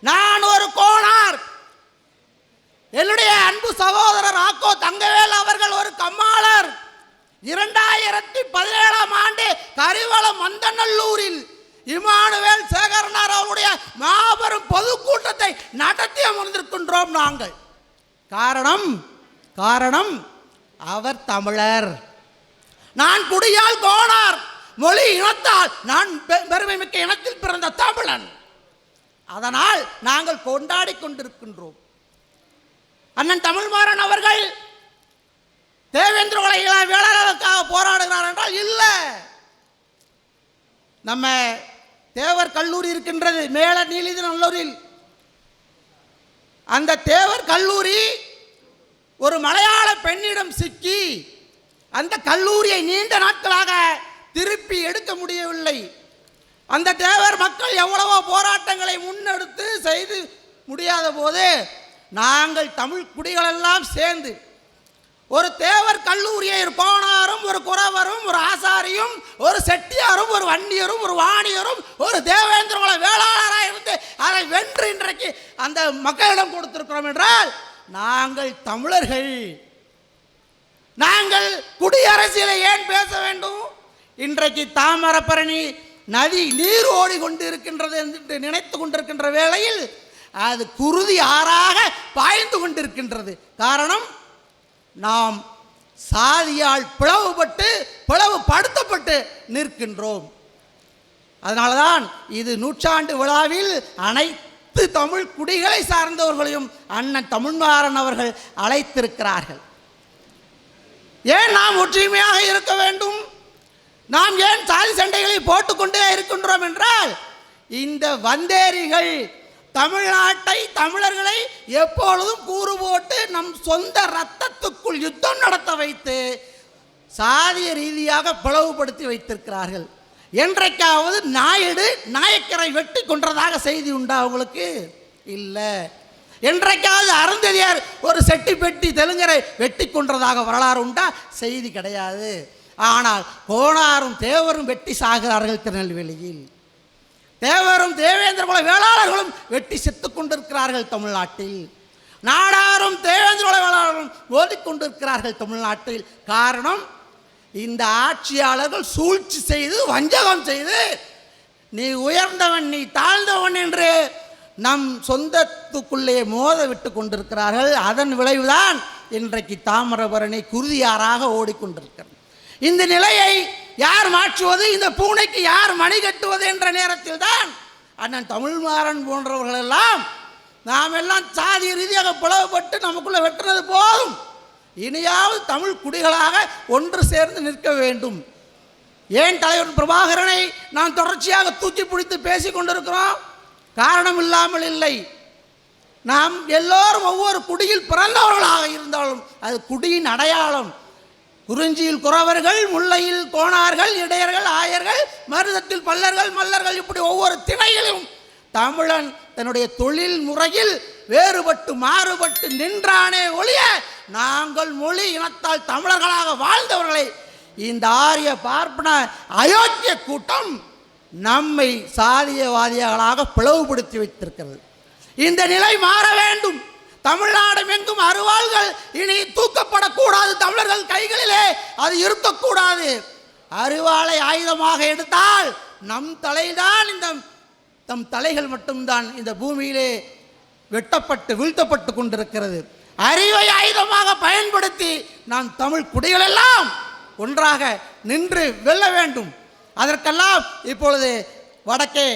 நான் ஒரு கோணார். என்னுடைய அன்பு சகோதரர் ஆக்கோ தங்கவேல் அவர்கள் ஒரு கம்மாளர். இரண்டாயிரத்தி பதினேழாம் ஆண்டு கரிவளம் மந்தநல்லூரில் இமானுவேல் சேகரனார் அவருடைய மாபெரும் பொதுக்கூட்டத்தை நடத்தி அமர்ந்திருக்கின்றோம் நாங்கள். காரணம் காரணம் அவர் தமிழர். நான் குடியால் கோணார். மொழி இனத்தால் நான் பெருமை மிக்க இனத்தில் பிறந்த தமிழன். அதனால் நாங்கள் கொண்டாடி கொண்டிருக்கின்றோம். அண்ணன் தமிழ்மாறன் அவர்கள் தேவேந்திர குல வேளாளர்களுக்காக போராடுகிறார் என்றால் இல்லை. நம்ம தேவர் கல்லூரி இருக்கின்றது மேல நீலிதி நல்லூரில். அந்த தேவர் கல்லூரி ஒரு மலையாள பெண்ணிடம் சிக்கி அந்த கல்லூரியை நீண்ட நாட்களாக திருப்பி எடுக்க முடியவில்லை. அந்த தேவர் மக்கள் எவ்வளவோ போராட்டங்களை முன்னெடுத்து செய்து முடியாத போது நாங்கள் தமிழ் குடிகளெல்லாம் சேர்ந்து ஒரு தேவர் கல்லூரியை ஒரு கோணாரும் ஒரு குறவரும் ஒரு ஆசாரியும் ஒரு செட்டியாரும் ஒரு வன்னியரும் ஒரு வாணியரும் ஒரு தேவேந்திரகுல வேளாளராக இருந்து அதை வென்று இன்றைக்கு அந்த மக்களிடம் கொடுத்திருக்கிறோம் என்றால் நாங்கள் தமிழர்கள். நாங்கள் குடியரசியலை ஏன் பேச வேண்டும்? இன்றைக்கு தாமரப்பரணி நதி நீர் ஓடி கொண்டு இருக்கின்றது என்று நினைத்து கொண்டிருக்கின்ற வேளையில் அது குருதி ஆறாக பாய்ந்து கொண்டிருக்கின்றது. காரணம் நாம் சாதியால் பிளவுபட்டு பிளவுபடுத்தப்பட்டு நிற்கின்றோம். அதனால தான் இது நூற்றாண்டு விழாவில் அனைத்து தமிழ் குடிகளை சார்ந்தவர்களையும் அண்ணன் தமிழ்மாறன் அவர்கள் அழைத்திருக்கிறார்கள். ஏன் நாம் ஒற்றுமையாக இருக்க வேண்டும்? நாம் ஏன் சாதி சண்டைகளை போட்டுக்கொண்டே இருக்கின்றோம் என்றால் இந்த வந்தேரிகள் தமிழ்நாட்டை தமிழர்களை எப்பொழுதும் கூறு போட்டு நம் சொந்த ரத்தத்துக்குள் யுத்தம் நடத்த வைத்து சாதிய ரீதியாக பிளவுபடுத்தி வைத்திருக்கிறார்கள். என்றைக்காவது நாயுடு நாயக்கரை வெட்டி கொன்றதாக செய்தி உண்டா அவங்களுக்கு இல்லை. என்றைக்காவது அருந்ததியார் ஒரு செட்டி பெட்டி தெலுங்கரை வெட்டி கொன்றதாக வரலாறு உண்டா? செய்தி கிடையாது. ஆனால் கோணாரும் தேவரும் வெட்டி சாகிறார்கள் திருநெல்வேலியில். தேவரும் தேவேந்திர குல வேளாளர்களும் வெட்டி செத்து கொண்டிருக்கிறார்கள் தமிழ்நாட்டில். நாடாரும் தேவேந்திர குல வேளாளர்களும் ஓதிக்கொண்டிருக்கிறார்கள் தமிழ்நாட்டில். காரணம் இந்த ஆட்சியாளர்கள் சூழ்ச்சி செய்து வஞ்சகம் செய்து நீ உயர்ந்தவன் நீ தாழ்ந்தவன் என்று நம் சொந்தத்துக்குள்ளே மோத விட்டு கொண்டிருக்கிறார்கள். அதன் விளைவுதான் இன்றைக்கு தாமிரபரணி குருதியாராக ஓடிக்கொண்டிருக்கிறது இந்த நிலையை யார் மாற்றுவது? இந்த பூனைக்கு யார் மணி கட்டுவது என்ற நேரத்தில் தான் அண்ணன் தமிழ்மாறன் போன்றவர்கள் எல்லாம் நாம் எல்லாம் சாதி ரீதியாக பிளவுபட்டு நமக்குள்ளே வெட்டுறது போதும். இனியாவது தமிழ் குடிகளாக ஒன்று சேர்ந்து நிற்க வேண்டும். ஏன் தலைவர் பிரபாகரனை நாம் தொடர்ச்சியாக தூக்கி பிடித்து பேசி கொண்டிருக்கிறோம்? காரணம் இல்லாமல் இல்லை. நாம் எல்லோரும் ஒவ்வொரு குடியில் பிறந்தவர்களாக இருந்தாலும் அது குடியின் அடையாளம். குறிஞ்சியில் குறவர்கள் முல்லையில் கோணார்கள் இடையர்கள் ஆயர்கள் மருதத்தில் பல்லர்கள் மல்லர்கள் இப்படி ஒவ்வொரு திணையிலும் தமிழன் தன்னுடைய தொழில் முறையில் வேறுபட்டு மாறுபட்டு நின்றானே ஒழிய நாங்கள் மொழி இனத்தால் தமிழர்களாக வாழ்ந்தவர்களை இந்த ஆரிய பார்ப்பன அயோக்கிய கூட்டம் நம்மை சாதியவாதிகளாக பிளவுபடுத்தி வைத்திருக்கிறது. இந்த நிலை மாற வேண்டும். தமிழ்நாடு எங்கும் அருவாள்கள் இனி தூக்கப்படக்கூடாது தமிழர்கள் கைகளிலே. அது இருக்கக்கூடாது. அருவாளை ஆயுதமாக எடுத்தால் நம் தலைதான் இந்த தம் தலைகள் மட்டும்தான் இந்த பூமியிலே வெட்டப்பட்டு வீழ்த்தப்பட்டு கொண்டிருக்கிறது. அறிவை ஆயுதமாக பயன்படுத்தி நாம் தமிழ் குடிகளெல்லாம் ஒன்றாக நின்று வெல்ல வேண்டும். அதற்கெல்லாம் இப்பொழுது வடக்கே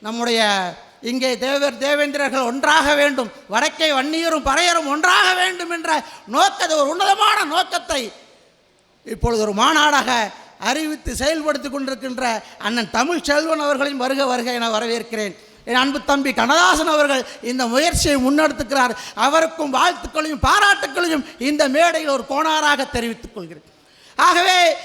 நம்முடைய இங்கே தேவர் தேவேந்திரர்கள் ஒன்றாக வேண்டும். வடக்கே வன்னியரும் பறையரும் ஒன்றாக வேண்டும் என்ற நோக்கத்தை ஒரு உன்னதமான நோக்கத்தை இப்பொழுது ஒரு மாநாடாக அறிவித்து செயல்படுத்தி கொண்டிருக்கின்ற அண்ணன் தமிழ் செல்வன் அவர்களின் வருக வருக என வரவேற்கிறேன். என் அன்பு தம்பி கண்ணதாசன் அவர்கள் இந்த முயற்சியை முன்னெடுத்துக்கிறார். அவருக்கும் வாழ்த்துக்களையும் பாராட்டுக்களையும் இந்த மேடையில் ஒரு கோணாராக தெரிவித்துக் கொள்கிறேன். ஆகவே